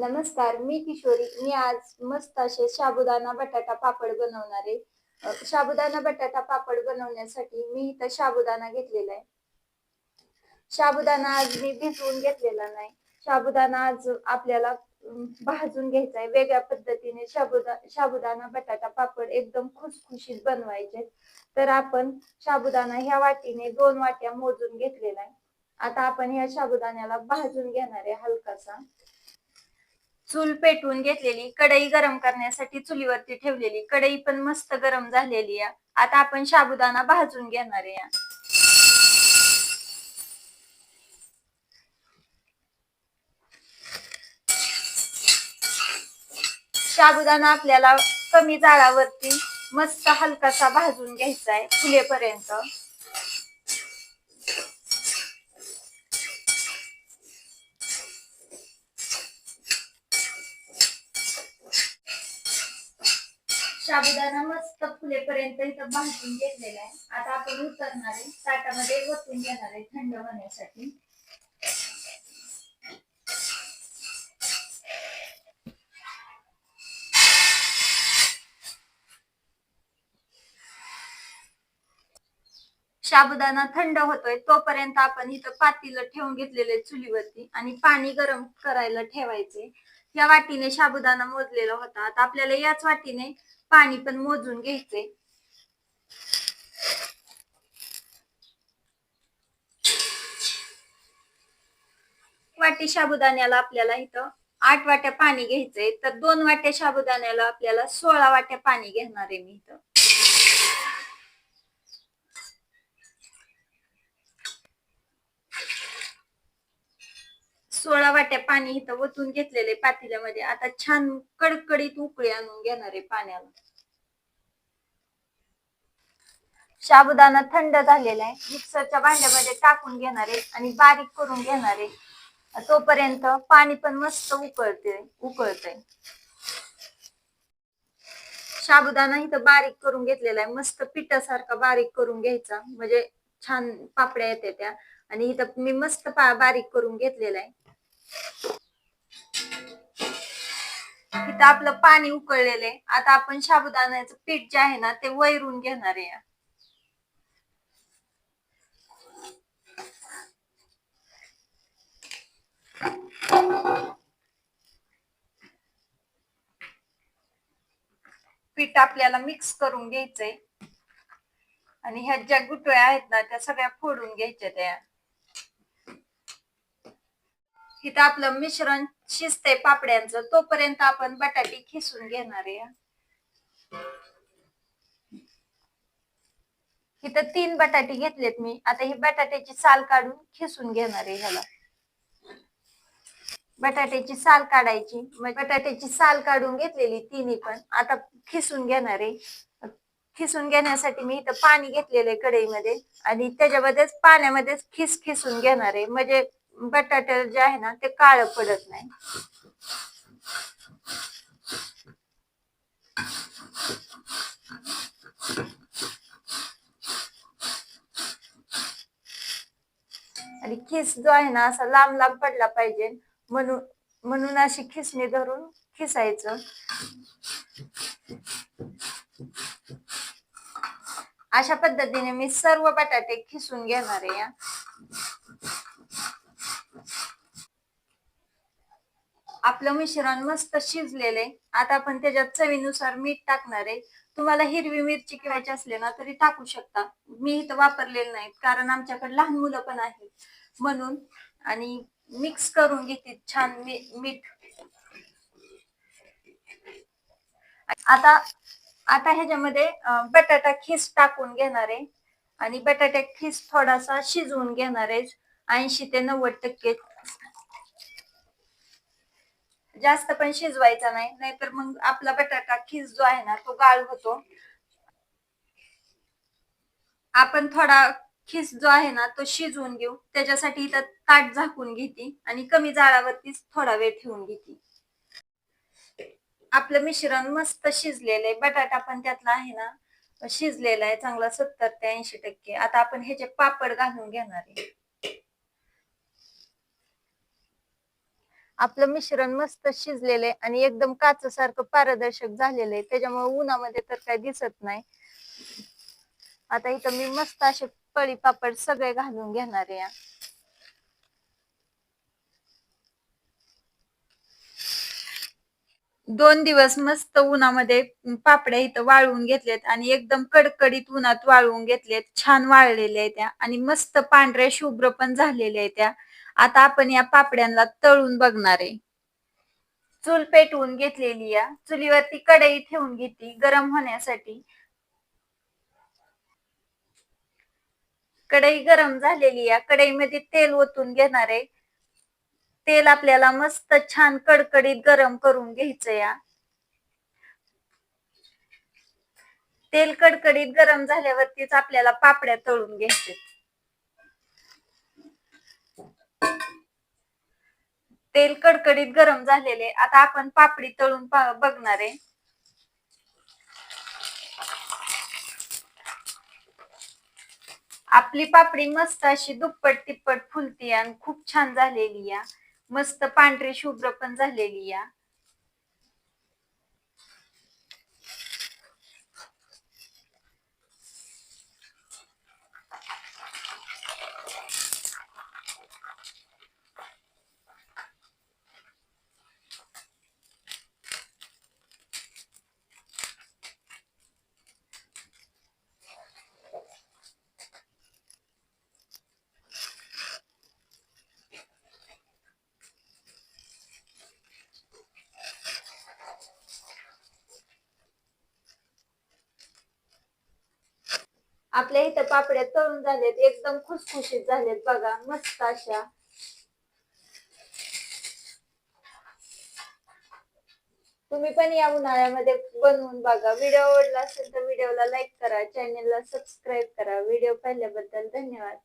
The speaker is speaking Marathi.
नमस्कार मी किशोरी. मी आज मस्त असे साबुदाणा बटाटा पापड बनवणार आहे. साबुदाणा बटाटा पापड बनवण्यासाठी मी इथं साबुदाणा घेतलेला आहे. साबुदाणा आज मी भिजवून घेतलेला नाही. साबुदाणा आज आपल्याला भाजून घ्यायचा आहे. वेगळ्या पद्धतीने साबुदा साबुदाणा बटाटा पापड एकदम खुसखुशीत बनवायचे. तर आपण साबुदाणा ह्या वाटीने दोन वाट्या मोजून घेतलेला आहे. आता आपण ह्या साबुदाण्याला भाजून घेणार आहे हलकासा. चूल पेटवून घेतलेली कढई गरम करण्यासाठी चुलीवरती ठेवलेली कढई पण मस्त गरम झालेली आहे. आता आपण साबुदाणा भाजून घेणार आहे. साबुदाणा आपल्याला कमी जाळावरती मस्त हलकासा भाजून घ्यायचा आहे फुलेपर्यंत. साबुदाणा मस्त फुलेपर्यंत इथं भाजून घेतलेला आहे. आता आपण उतरणार आहे. ताटामध्ये वतून घेणार आहे थंड होण्यासाठी. साबुदाणा थंड होतोय तोपर्यंत आपण इथं पातीला ठेवून घेतलेले चुलीवरती आणि पाणी गरम करायला ठेवायचे. या वाटीने साबुदाणा मोजलेला होता. आता आपल्याला याच वाटीने पाणी पण मोजून घ्यायचे वाटी साबुदाण्याला आपल्याला इथं आठ वाट्या पाणी घ्यायचंय. तर दोन वाट्या साबुदाण्याला आपल्याला सोळा वाट्या पाणी घेणार आहे मी इथं. सोळा वाट्या पाणी इथं ओतून घेतलेले पातेल्यामध्ये. आता छान कडकडीत उकळी आणून घेणार आहे पाण्याला. साबुदाणा थंड झालेला आहे. मिक्सरच्या भांड्यामध्ये टाकून घेणार आहे आणि बारीक करून घेणार आहे. तोपर्यंत पाणी पण मस्त उकळते उकळते साबुदाणा इथं बारीक करून घेतलेला आहे. मस्त पिठासारखा बारीक करून घ्यायचा. म्हणजे छान पापड्या येते त्या. आणि इथं मी मस्त बारीक करून घेतलेला आहे. इथं आपलं पाणी उकळलेलं आहे. आता आपण साबुदाण्याचं पीठ जे आहे ना ते वैरून घेणार आहे. पीठ आपल्याला मिक्स करून घ्यायचंय. आणि ह्या ज्या गुटळ्या आहेत ना त्या सगळ्या फोडून घ्यायच्या त्या. इथं आपलं मिश्रण शिजतंय पापड्यांचं तोपर्यंत आपण बटाटे खिसून घेणार आहे. इथं तीन बटाटे घेतलेत मी. आता ही बटाट्याची साल काढून खिसून घेणार आहे ह्याला. बटाट्याची साल काढायची. मग बटाट्याची साल काढून घेतलेली तिन्ही पण. आता खिसून घेणार आहे. खिसून घेण्यासाठी मी इथं पाणी घेतलेलं आहे कढईमध्ये. आणि त्याच्यामध्येच पाण्यामध्येच खिस खिसून घेणार आहे. म्हणजे बटाटे जे आहे ना ते काळ पडत नाही. आणि खिस जो आहे ना असा लांब लांब पडला पाहिजे. म्हणून म्हणून अशी खिसणी धरून खिसायचं. अशा पद्धतीने मी सर्व बटाटे खिसून घेणार आहे या आपलं मिश्रण मस्त शिजलेलं आहे आता आपण त्याच्यात चवीनुसार मीठ टाकणार आहे. तुम्हाला हिरवी मिरची किंवायची असले ना तरी टाकू शकता. मी इथं वापरलेलं नाही कारण आमच्याकडे लहान मुलं पण आहेत म्हणून आणि मिक्स करून घेते छान मीठ. आता आता ह्याच्यामध्ये बटाटा खीस टाकून घेणार आहे. आणि बटाटा खीस थोडासा शिजवून घेणार आहे. ऐंशी ते नव्वद टक्के जास्त पण शिजवायचा नाही नाहीतर मग आपला बटाटा खीस जो आहे ना तो गाळ होतो. आपण थोडा खीस जो आहे ना तो शिजवून घेऊ. त्याच्यासाठी इथं ताट झाकून घेते आणि कमी जाळावरतीच थोडा वेळ ठेवून घेते. आपलं मिश्रण मस्त शिजलेलं आहे बटाटा पण त्यातला आहे ना शिजलेला आहे. चांगला सत्तर ते ऐंशी टक्के. आता आपण ह्याचे पापड घालून घेणार आहे. आपलं मिश्रण मस्त शिजलेलं आहे आणि एकदम काचसारखं पारदर्शक झालेलं आहे. त्याच्यामुळे उन्हामध्ये तर काही दिसत नाही. आता इथं मी मस्त असे पळी पापड सगळे घालून घेणार आहे. दोन दिवस मस्त उन्हामध्ये पापड्या इथं वाळवून घेतल्यात आणि एकदम कडकडीत उन्हात वाळवून घेतलेत. छान वाळलेल्या आहेत त्या आणि मस्त पांढऱ्या शुभ्र पण झालेल्या आहेत त्या. आता आपण या पापड्यांना तळून बघणार आहे. चूल पेटवून घेतलेली या. चुलीवरती कढई ठेवून घेतली गरम होण्यासाठी. कढई गरम झालेली या. कढईमध्ये तेल ओतून घेणार आहे. तेल आपल्याला मस्त छान कडकडीत गरम करून घ्यायचं या. तेल कडकडीत गरम झाल्यावरतीच आपल्याला पापड्या तळून घ्यायचे. तेल कडकडीत गरम झालेले. आता आपण पापडी तळून बघणार आहे. आपली पापडी मस्त अशी दुप्पट तिप्पट फुलती आणि खूप छान झालेली या. मस्त पांढरी शुभ्र पण झालेली या. आपल्या इथं पापड्या तळून झालेत एकदम खुसखुशीत झालेत बघा मस्त अशा. तुम्ही पण या उन्हाळ्यामध्ये बनवून बघा. व्हिडिओ आवडला असेल तर व्हिडिओला लाईक करा चॅनेलला सबस्क्राईब करा. व्हिडिओ पाहिल्याबद्दल धन्यवाद.